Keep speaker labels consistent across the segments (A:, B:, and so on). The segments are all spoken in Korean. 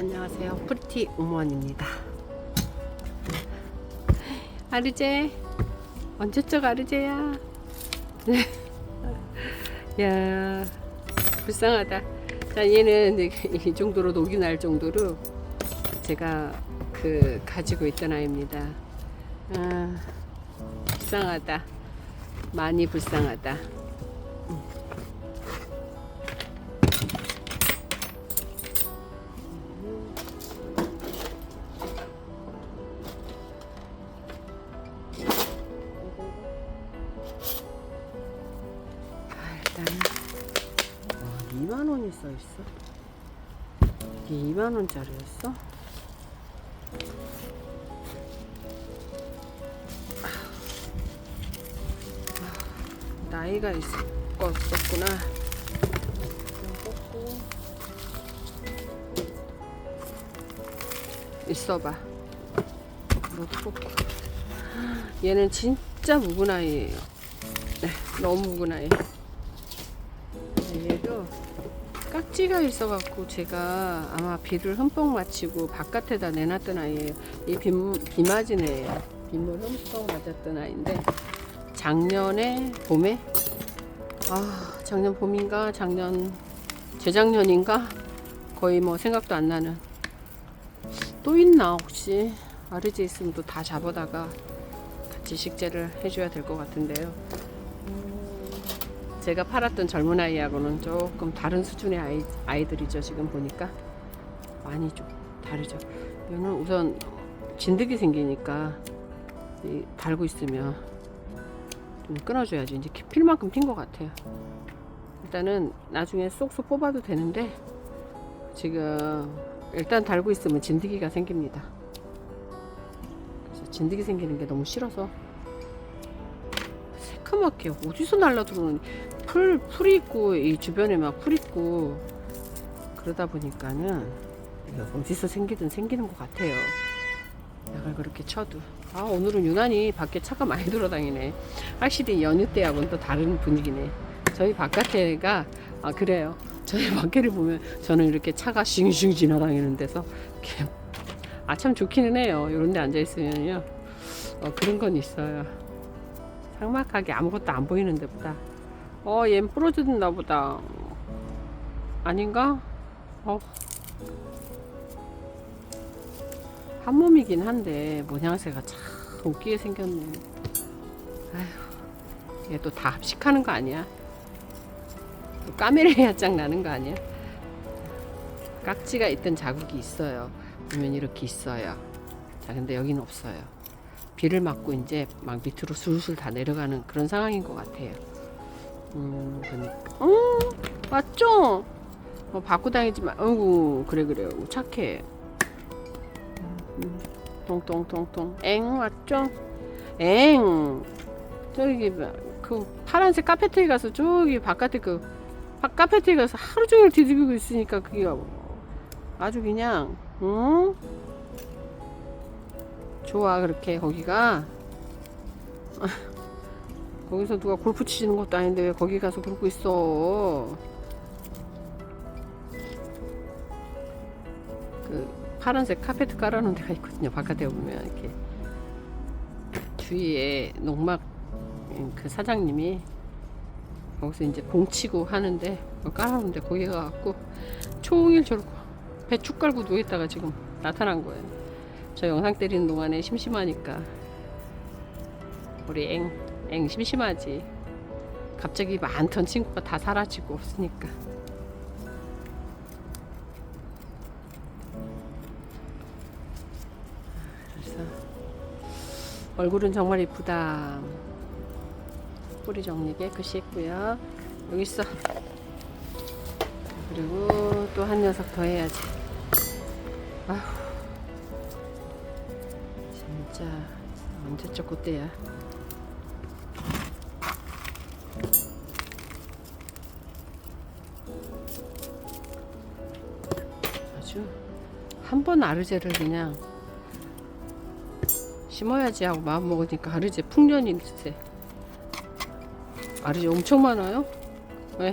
A: 안녕하세요. 프리티 우먼입니다. 아르제 언제적 아르제야? 야 불쌍하다. 자 얘는 이 정도로 녹이 날 정도로 제가 그 가지고 있던 아이입니다. 아 불쌍하다. 많이 불쌍하다. 2만 원짜리였어? 아, 나이가 있었구나. 있어봐. 노트북. 얘는 진짜 묵은 아이예요. 네, 너무 묵은 아이. 깍지가 있어갖고 제가 아마 비를 흠뻑 맞히고 바깥에다 내놨던 아이예요. 이 비, 비 맞은 애예요. 빗물 흠뻑 맞았던 아이인데 작년에 봄에 아 작년 봄인가 작년 재작년인가 거의 뭐 생각도 안 나는 또 있나 혹시 아르지 있으면 또 다 잡아다가 같이 식재를 해줘야 될 것 같은데요. 제가 팔았던 젊은 아이하고는 조금 다른 수준의 아이, 아이들이죠. 지금 보니까 많이 좀 다르죠. 얘는 우선 진드기 생기니까 이 달고 있으면 좀 끊어줘야지. 이제 피- 필 만큼 핀 것 같아요. 일단은 나중에 쏙쏙 뽑아도 되는데 지금 일단 달고 있으면 진드기가 생깁니다. 진드기 생기는 게 너무 싫어서 새카맣게 어디서 날라 들어오는 풀, 풀이 있고 이 주변에 막 풀 있고 그러다 보니까는 어디서 생기든 생기는 것 같아요. 약을 그렇게 쳐도 아 오늘은 유난히 밖에 차가 많이 돌아다니네. 확실히 연휴 때하고는 또 다른 분위기네. 저희 바깥에가 아 그래요. 저희 밖에를 보면 저는 이렇게 차가 싱싱 지나다니는 데서 아 참 좋기는 해요. 이런 데 앉아 있으면요. 어, 그런 건 있어요. 삭막하게 아무것도 안 보이는 데보다 어, 얜 부러졌나 보다. 아닌가? 어. 한 몸이긴 한데 모양새가 참 웃기게 생겼네. 아휴, 얘 또 다 합식하는 거 아니야? 또 까메레야 짱 나는 거 아니야? 깍지가 있던 자국이 있어요. 보면 이렇게 있어요. 자, 근데 여기는 없어요. 비를 맞고 이제 막 밑으로 술술 다 내려가는 그런 상황인 것 같아요. 음, 그러니까. 음, 맞죠? 어, 받고 다니지 마. 어구, 그래, 그래. 어, 착해. 음, 통통통통. 엥, 맞죠? 엥. 저기, 봐. 그 파란색 카페트에 가서 저기 바깥에 그 바- 카페트에 가서 하루 종일 뒤집고 있으니까 그게 아주 그냥, 응? 좋아, 그렇게 거기가. 거기서 누가 골프 치는 것도 아닌데 왜 거기 가서 그러고 있어? 그 파란색 카페트 깔아놓은 데가 있거든요. 바깥에 보면 이렇게 주위에 농막 음, 그 사장님이 거기서 이제 봉치고 하는데 깔아놓은데 거기 가갖고 종일 저러고 배축 깔고 누워있다가 지금 나타난 거예요. 저 영상 때리는 동안에 심심하니까 우리 앵, 앵 심심하지. 갑자기 많던 친구가 다 사라지고 없으니까. 그래서 얼굴은 정말 이쁘다. 뿌리 정리 깨끗이 했고요. 여기 있어. 그리고 또 한 녀석 더 해야지. 아휴. 진짜 언제적 그때야. 아주 한 번 아르제를 그냥 심어야지 하고 마음 먹으니까 아르제 풍년이 있으세. 아르제 엄청 많아요. 왜?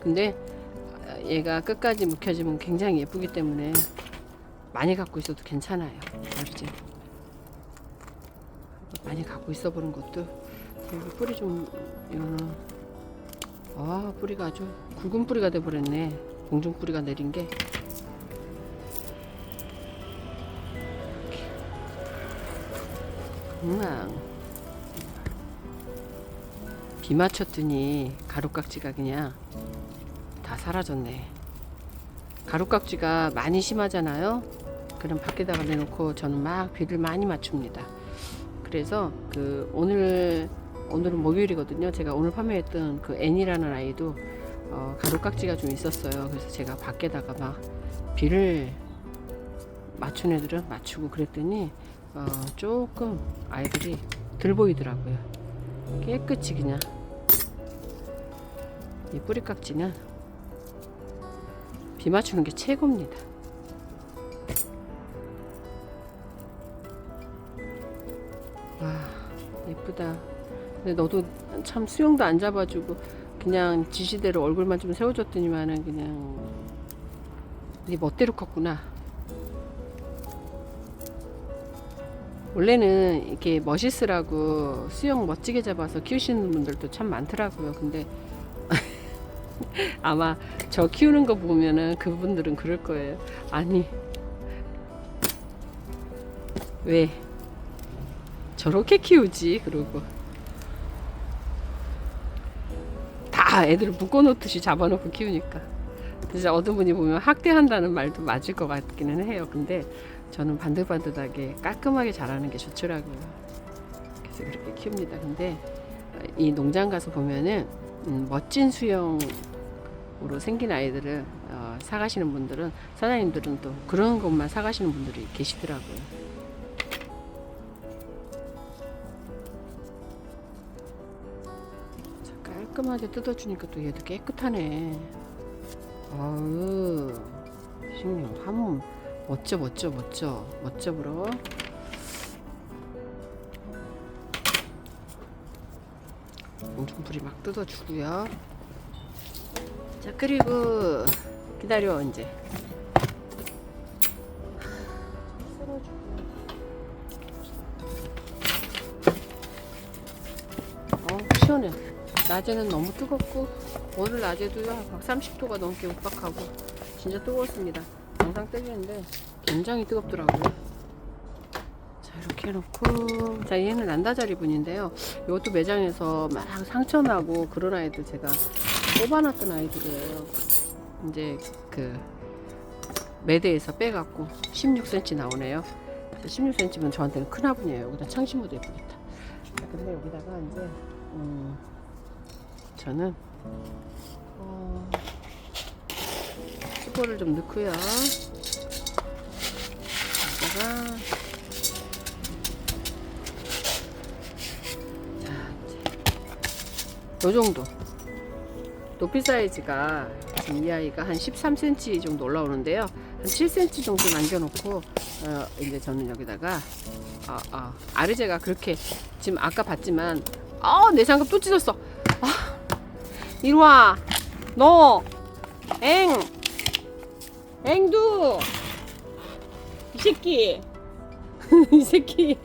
A: 근데 얘가 끝까지 묵혀지면 굉장히 예쁘기 때문에 많이 갖고 있어도 괜찮아요. 알지? 많이 갖고 있어 보는 것도 여기 뿌리 좀 아 뿌리가 아주 굵은 뿌리가 돼 버렸네. 공중 뿌리가 내린 게 금방 비 맞췄더니 가루깍지가 그냥 다 사라졌네. 가루깍지가 많이 심하잖아요. 그럼 밖에다가 내놓고 저는 막 비를 많이 맞춥니다. 그래서 그 오늘 오늘은 목요일이거든요. 제가 오늘 판매했던 그 애니라는 아이도 어, 가루깍지가 좀 있었어요. 그래서 제가 밖에다가 막 비를 맞춘 애들은 맞추고 그랬더니 어, 조금 아이들이 들 보이더라고요. 깨끗이 그냥 이 뿌리깍지는 비 맞추는 게 최고입니다. 예쁘다. 근데 너도 참 수영도 안 잡아주고 그냥 지시대로 얼굴만 좀 세워줬더니만은 그냥 네 멋대로 컸구나. 원래는 이렇게 멋있으라고 수영 멋지게 잡아서 키우시는 분들도 참 많더라고요. 근데 아마 저 키우는 거 보면은 그분들은 그럴 거예요. 아니 왜 저렇게 키우지? 그러고 다 애들을 묶어놓듯이 잡아놓고 키우니까 진짜 어떤 분이 보면 학대한다는 말도 맞을 것 같기는 해요. 근데 저는 반듯반듯하게 깔끔하게 자라는 게 좋더라고요. 그래서 그렇게 키웁니다. 근데 이 농장 가서 보면은 음, 멋진 수영으로 생긴 아이들을 어, 사가시는 분들은 사장님들은 또 그런 것만 사가시는 분들이 계시더라고요. 깔끔하게 뜯어주니까 또 얘도 깨끗하네. 아유, 신경 한몸 멋져 멋져 멋져 멋져 불어. 공중불이 막 뜯어주고요. 자 그리고 기다려 이제. 낮에는 너무 뜨겁고 오늘 낮에도요 막 30도가 넘게 육박하고 진짜 뜨거웠습니다. 영상 뜨겠는데 굉장히 뜨겁더라고요. 자 이렇게 해놓고 자 얘는 난다자리 분인데요. 이것도 매장에서 막 상처나고 그런 아이들 제가 뽑아놨던 아이들이에요. 이제 그 매대에서 빼갖고 16cm 나오네요. 16cm면 저한테는 큰 화분이에요. 여기다 창심모도 예쁘겠다. 자, 근데 여기다가 이제 음, 저는 어, 수고를 좀 넣고요. 여기다가 자요 정도 높이 사이즈가 지금 이 아이가 한 13cm 정도 올라오는데요. 한 7cm 정도 남겨놓고 어, 이제 저는 여기다가 아, 아, 아르제가 그렇게 지금 아까 봤지만 아, 내 장갑 또 찢었어. 아, 이리 와. 너 엥. 엥두. 이 새끼. 이 새끼.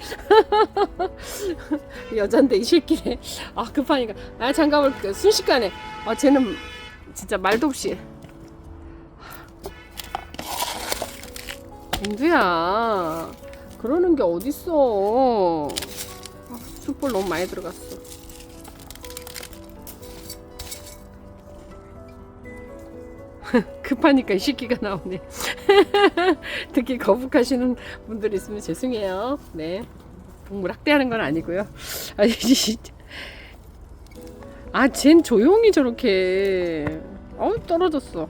A: 여잔데 이 새끼네. 아, 급하니까. 아, 장갑을 그 순식간에. 아, 쟤는 진짜 말도 없이. 앵두야. 그러는 게 어딨어. 아, 숯불 너무 많이 들어갔어. 급하니까 이 새끼가 나오네. 특히 거북하시는 분들 있으면 죄송해요. 네. 동물 학대하는 건 아니고요. 아니, 진짜. 아, 쟨 조용히 저렇게. 어, 떨어졌어.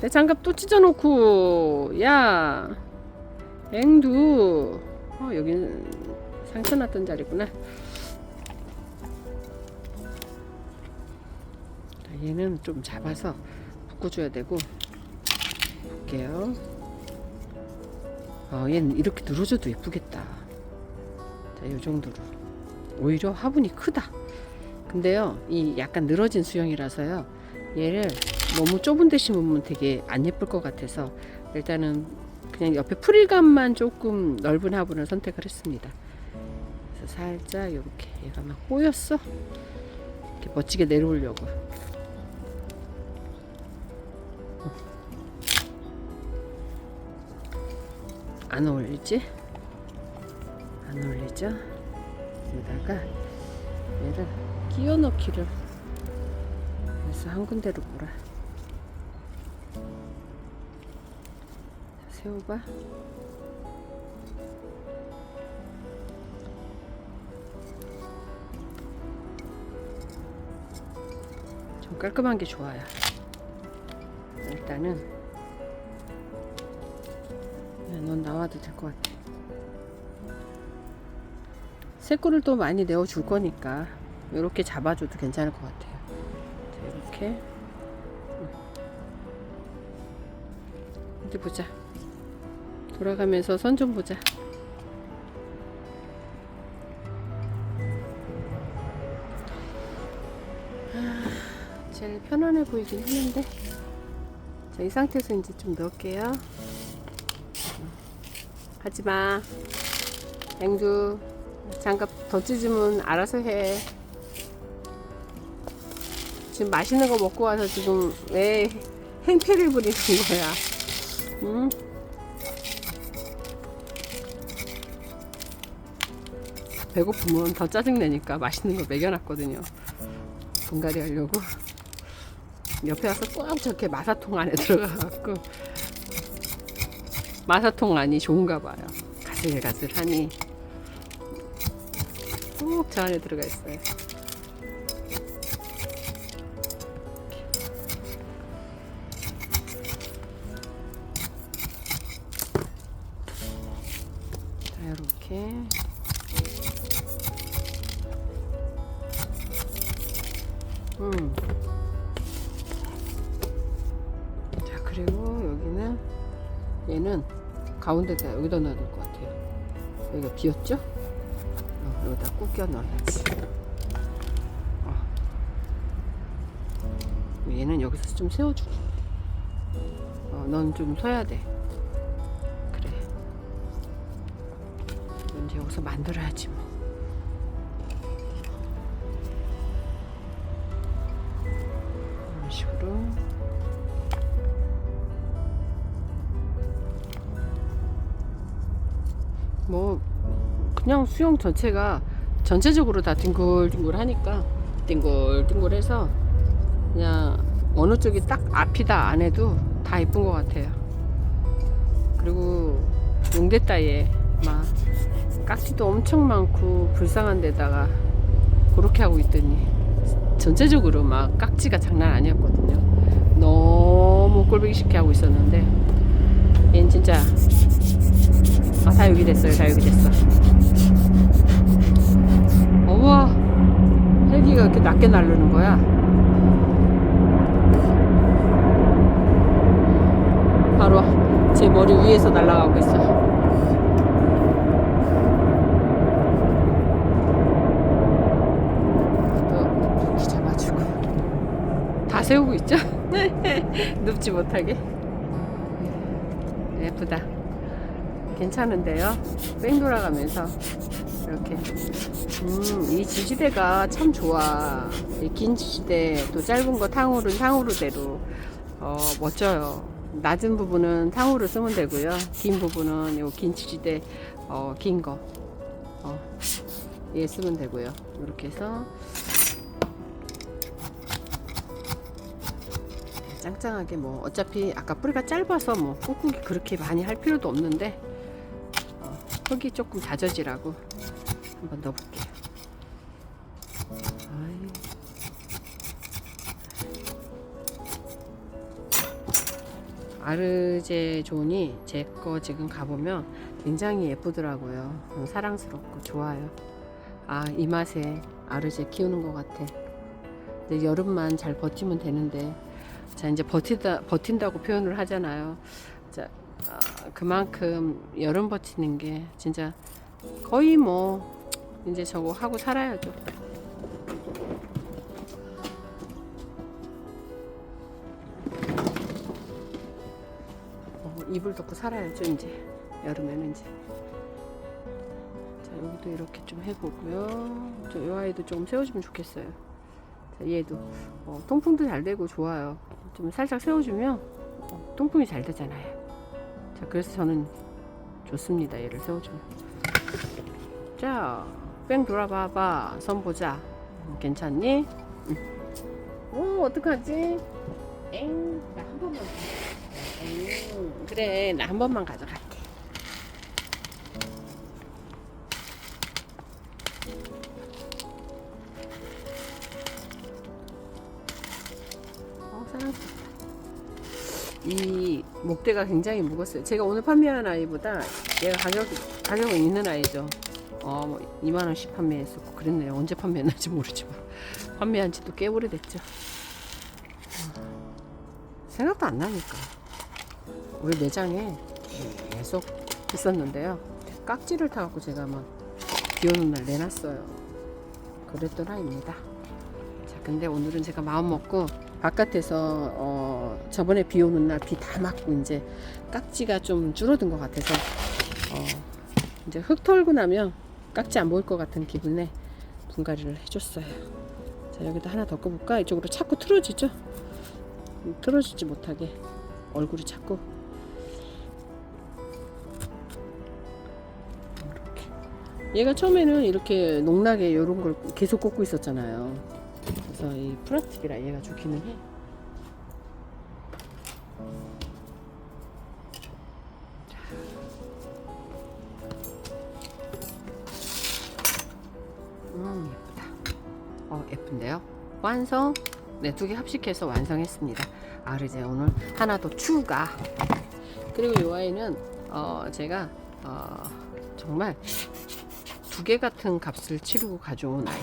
A: 내 장갑 또 찢어놓고, 야, 앵두. 어, 여기는 상처 났던 자리구나. 얘는 좀 잡아서 묶어줘야 되고, 볼게요. 어, 얘는 이렇게 늘어져도 예쁘겠다. 자, 이 정도로. 오히려 화분이 크다. 근데요, 이 약간 늘어진 수영이라서요, 얘를 너무 좁은 데 심으면 되게 안 예쁠 것 같아서 일단은 그냥 옆에 풀감만 조금 넓은 화분을 선택을 했습니다. 그래서 살짝 이렇게 얘가 막 꼬였어. 이렇게 멋지게 내려오려고. 안 어울리지? 안 어울리죠? 여기다가 얘를 끼워 넣기를 그래서 한 군데로 몰아 세워봐 좀 깔끔한 게 좋아요 일단은 야, 넌 나와도 될 것 같아. 새꼬를 또 많이 내어 줄 거니까 이렇게 잡아줘도 괜찮을 것 같아요. 자, 이렇게. 어디 보자. 돌아가면서 선 좀 보자. 아, 제일 편안해 보이긴 했는데. 자, 이 상태에서 이제 좀 넣을게요 하지마. 앵두 장갑 더 찢으면 알아서 해. 지금 맛있는 거 먹고 와서 지금 왜 행패를 부리는 거야? 응? 배고프면 더 짜증내니까 맛있는 거 먹여놨거든요. 분갈이 하려고. 옆에 와서 꼭 저렇게 마사통 안에 들어가갖고 마사통 안이 좋은가 봐요. 가슬가슬하니. 꼭저 안에 들어가 있어요. 자 이렇게. 음. 자 그리고 여기는 얘는 가운데다 여기다 넣어야 될 것 같아요. 여기가 비었죠? 어, 여기다 꾸겨 넣어야지. 어. 얘는 여기서 좀 세워주고. 어, 넌 좀 서야 돼. 그래. 넌 이제 여기서 만들어야지 뭐. 이런 식으로 뭐 그냥 수영 전체가 전체적으로 다 뒹굴뒹굴하니까 뒹굴뒹굴해서 그냥 어느 쪽이 딱 앞이다 안 해도 다 이쁜 것 같아요. 그리고 용대 따위에 막 깍지도 엄청 많고 불쌍한 데다가 그렇게 하고 있더니 전체적으로 막 깍지가 장난 아니었거든요. 너무 꼴보기 쉽게 하고 있었는데 얘는 진짜 아, 다 여기 됐어요. 다 여기 됐어. 어와 헬기가 이렇게 낮게 날르는 거야. 바로 제 머리 위에서 날아가고 있어. 다 세우고 있죠? 눕지 못하게. 예쁘다. 괜찮은데요? 뺑 돌아가면서. 이렇게. 음, 이 지지대가 참 좋아. 이 긴 지지대 또 짧은 거 탕후루 탕후루대로. 어, 멋져요. 낮은 부분은 탕후루 쓰면 되고요. 긴 부분은 요긴 지지대 어, 긴 거 어, 얘 쓰면 되고요. 이렇게 해서. 짱짱하게 뭐 어차피 아까 뿌리가 짧아서 뭐 꾹꾹이 그렇게 많이 할 필요도 없는데 어, 흙이 조금 다져지라고 한번 넣어볼게요. 아르제존이 제 거 지금 가보면 굉장히 예쁘더라고요. 음, 사랑스럽고 좋아요. 아, 이 맛에 아르제 키우는 것 같아. 근데 여름만 잘 버티면 되는데 자 이제 버티다 버틴다고 표현을 하잖아요. 자 어, 그만큼 여름 버티는 게 진짜 거의 뭐 이제 저거 하고 살아야죠. 어, 이불 덮고 살아야죠 이제 여름에는 이제. 자 여기도 이렇게 좀 해보고요. 저이 아이도 좀 세워주면 좋겠어요. 자, 얘도 어, 통풍도 잘 되고 좋아요. 좀 살짝 세워주면 어, 통풍이 잘 되잖아요. 자 그래서 저는 좋습니다 얘를 세워주면 자 뺑 돌아봐봐 선 보자 음, 괜찮니? 응. 오 어떡하지? 엥, 나 한 번만 더. 엥, 그래, 나 한 번만 가져갈게. 목대가 굉장히 무겁어요. 제가 오늘 판매한 아이보다 얘가 가격, 가격은 있는 아이죠. 어, 뭐 2만원씩 판매했었고, 그랬네요. 언제 판매했는지 모르지만. 판매한 지도 꽤 오래됐죠. 생각도 안 나니까. 우리 매장에 계속 있었는데요. 깍지를 타갖고 제가 막 비 오는 날 내놨어요. 그랬던 아이입니다. 자, 근데 오늘은 제가 마음 먹고 바깥에서 어, 저번에 비 오는 날 비 다 맞고 이제 깍지가 좀 줄어든 것 같아서 어, 이제 흙 털고 나면 깍지 안 보일 것 같은 기분에 분갈이를 해줬어요. 자, 여기다 하나 더 꺼볼까? 이쪽으로 자꾸 틀어지죠? 틀어지지 못하게 얼굴이 자꾸 이렇게 얘가 처음에는 이렇게 농락에 이런 걸 계속 꽂고 있었잖아요 그래서 이 플라스틱이라 얘가 좋기는 해. 음 예쁘다. 어 예쁜데요? 완성. 네 두 개 합식해서 완성했습니다. 아 이제 오늘 하나 더 추가. 그리고 이 아이는 어 제가 어 정말 두 개 같은 값을 치르고 가져온 아이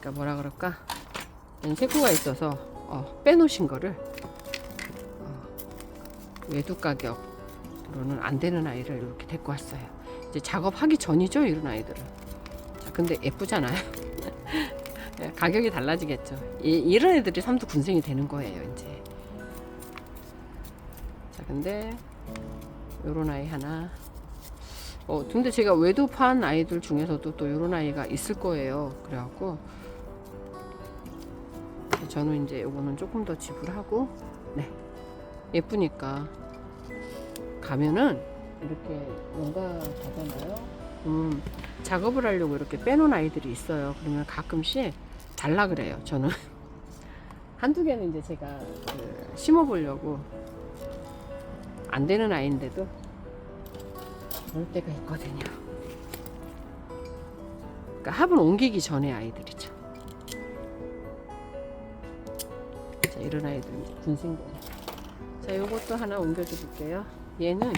A: 그러니까 뭐라 그럴까 얘는 색구가 있어서 어, 빼놓으신 거를 어, 외두 가격으로는 안 되는 아이를 이렇게 데리고 왔어요. 이제 작업하기 전이죠 이런 아이들은. 자 근데 예쁘잖아요. 예, 가격이 달라지겠죠. 이, 이런 애들이 삼두 군생이 되는 거예요 이제. 자 근데 요런 아이 하나. 어 근데 제가 외도판 아이들 중에서도 또 요런 아이가 있을 거예요. 그래갖고 저는 이제 요거는 조금 더 지불하고 네. 예쁘니까. 가면은 이렇게 뭔가 가잖아요. 음 작업을 하려고 이렇게 빼놓은 아이들이 있어요. 그러면 가끔씩 달라 그래요 저는. 한두 개는 이제 제가 그 심어 보려고. 안 되는 아이인데도. 그럴 때가 있거든요. 그러니까 합을 옮기기 전에 아이들이죠. 이런 아이들 군생들. 자, 요것도 하나 옮겨줘 볼게요. 얘는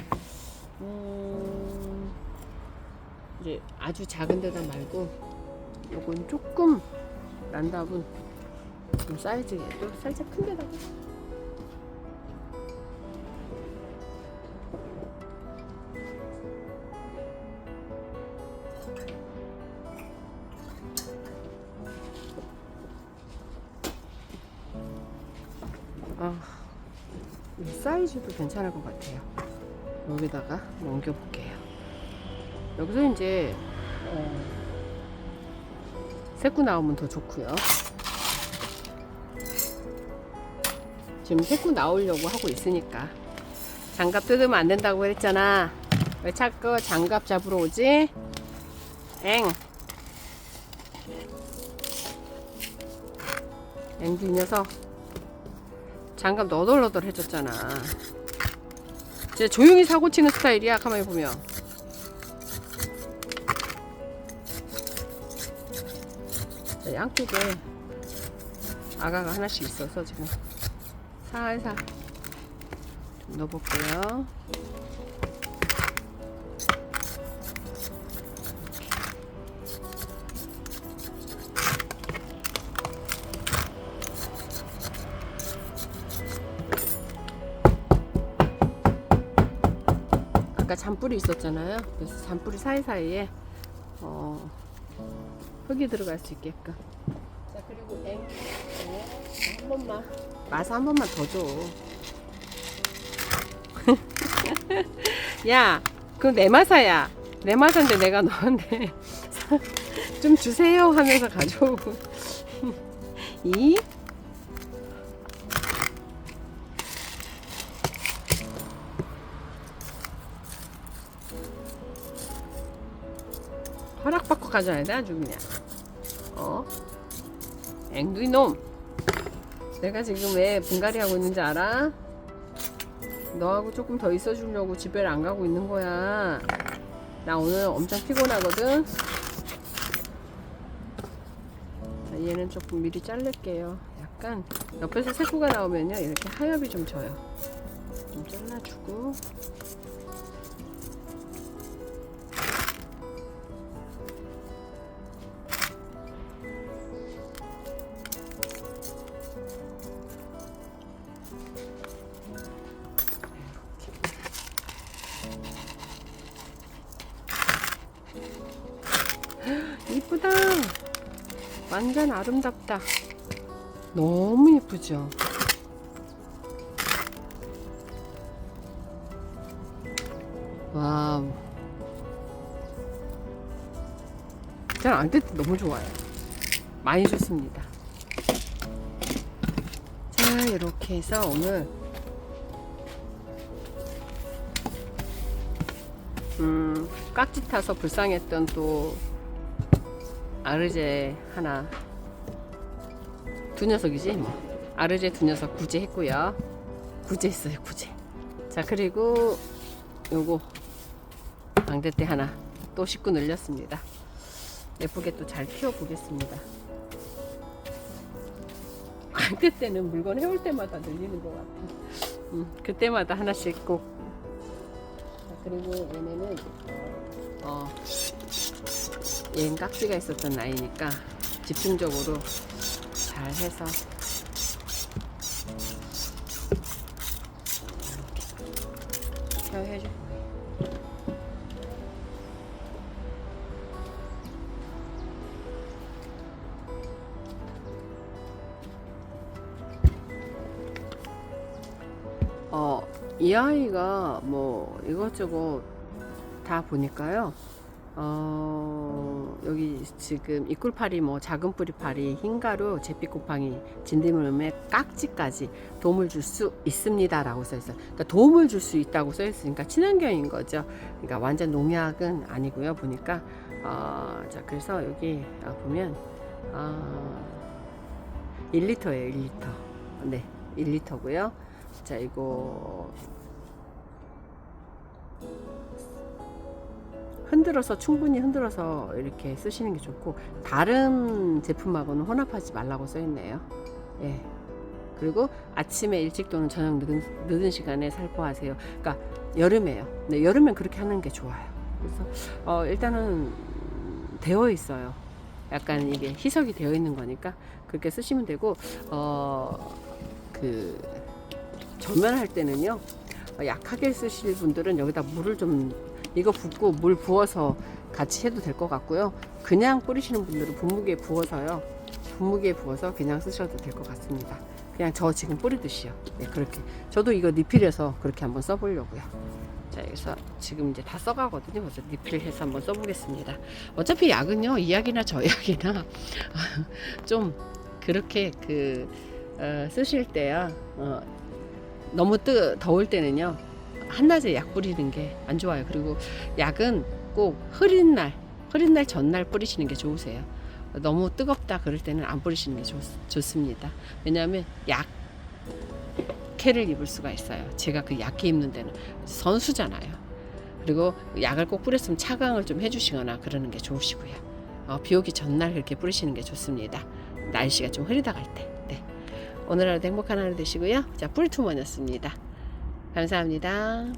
A: 음, 이제 아주 작은 데다 말고 요건 조금 난답은 좀 사이즈가 살짝 큰 데다가 괜찮을 것 같아요. 여기다가 옮겨볼게요. 여기서 이제 어, 새꾸 나오면 더 좋고요. 지금 새꾸 나오려고 하고 있으니까 장갑 뜯으면 안 된다고 그랬잖아. 왜 자꾸 장갑 잡으러 오지? 엥. 앵두 이 녀석. 장갑 너덜너덜 해줬잖아. 이제 조용히 사고 치는 스타일이야, 가만히 보면. 자, 양쪽에 아가가 하나씩 있어서 지금 살살 좀 넣어볼게요. 잔뿌리 있었잖아요. 그래서 잔뿌리 사이사이에 어, 흙이 들어갈 수 있게끔. 자 그리고 앵, 앵, 한 번만 마사 한 번만 더 줘. 야, 그거 내 마사야. 내 마사인데 내가 너한테 좀 주세요 하면서 가져오고. 이? 허락받고 가져야 돼 아주 그냥. 어? 앵두이 놈. 내가 지금 왜 분갈이 하고 있는지 알아? 너하고 조금 더 있어 주려고 집에를 안 가고 있는 거야. 나 오늘 엄청 피곤하거든. 자, 얘는 조금 미리 자를게요. 약간 옆에서 새코가 나오면요. 이렇게 하엽이 좀 져요. 좀 잘라주고. 완전 아름답다. 너무 예쁘죠? 와우. 저는 안뜰 때 너무 좋아요. 많이 좋습니다. 자, 이렇게 해서 오늘 음, 깍지 타서 불쌍했던 또 아르제 하나 두 녀석이지? 뭐. 아르제 두 녀석 구제했고요. 구제했어요 구제. 자 그리고 요거 방대대 하나 또 씻고 늘렸습니다. 예쁘게 또 잘 키워 보겠습니다. 방대대는 물건 해올 때마다 늘리는 것 같아. 음, 그때마다 하나씩 꼭. 자, 그리고 얘네는 어, 얘는 깍지가 있었던 나이니까 집중적으로 잘 해서 케어해주고 어, 이 아이가 뭐 이것저것 다 보니까요. 어, 여기 지금 이꿀파리, 뭐 작은 뿌리파리, 흰가루, 제빛곰팡이, 진드물음에 깍지까지 도움을 줄 수 있습니다라고 써 있어요. 그러니까 도움을 줄 수 있다고 써 있으니까 친환경인 거죠. 그러니까 완전 농약은 아니고요. 보니까 어, 자 그래서 여기 아, 보면 어, 1리터예요. 1리터. 네, 1리터고요. 자 이거 흔들어서 충분히 흔들어서 이렇게 쓰시는 게 좋고 다른 제품하고는 혼합하지 말라고 써 있네요. 예. 그리고 아침에 일찍 또는 저녁 늦은, 늦은 시간에 살포하세요. 그러니까 여름에요. 네, 여름엔 그렇게 하는 게 좋아요. 그래서 어, 일단은 되어 있어요. 약간 이게 희석이 되어 있는 거니까 그렇게 쓰시면 되고 어 그 전면할 때는요 어, 약하게 쓰실 분들은 여기다 물을 좀 이거 붓고 물 부어서 같이 해도 될 것 같고요. 그냥 뿌리시는 분들은 분무기에 부어서요. 분무기에 부어서 그냥 쓰셔도 될 것 같습니다. 그냥 저 지금 뿌리듯이요. 네, 그렇게. 저도 이거 리필해서 그렇게 한번 써보려고요. 자, 여기서 지금 이제 다 써가거든요. 그래서 리필해서 한번 써보겠습니다. 어차피 약은요, 이 약이나 저 약이나 좀 그렇게 그, 어, 쓰실 때야, 어, 너무 뜨, 더울 때는요, 한낮에 약 뿌리는 게 안 좋아요. 그리고 약은 꼭 흐린 날, 흐린 날 전날 뿌리시는 게 좋으세요. 너무 뜨겁다 그럴 때는 안 뿌리시는 게 좋, 좋습니다. 왜냐하면 약캐를 입을 수가 있어요. 제가 그 약캐 입는 데는 선수잖아요. 그리고 약을 꼭 뿌렸으면 차강을 좀 해주시거나 그러는 게 좋으시고요. 어, 비 오기 전날 그렇게 뿌리시는 게 좋습니다. 날씨가 좀 흐리다 갈 때. 네. 오늘 하루도 행복한 하루 되시고요. 자, 뿔투먼이었습니다. 감사합니다.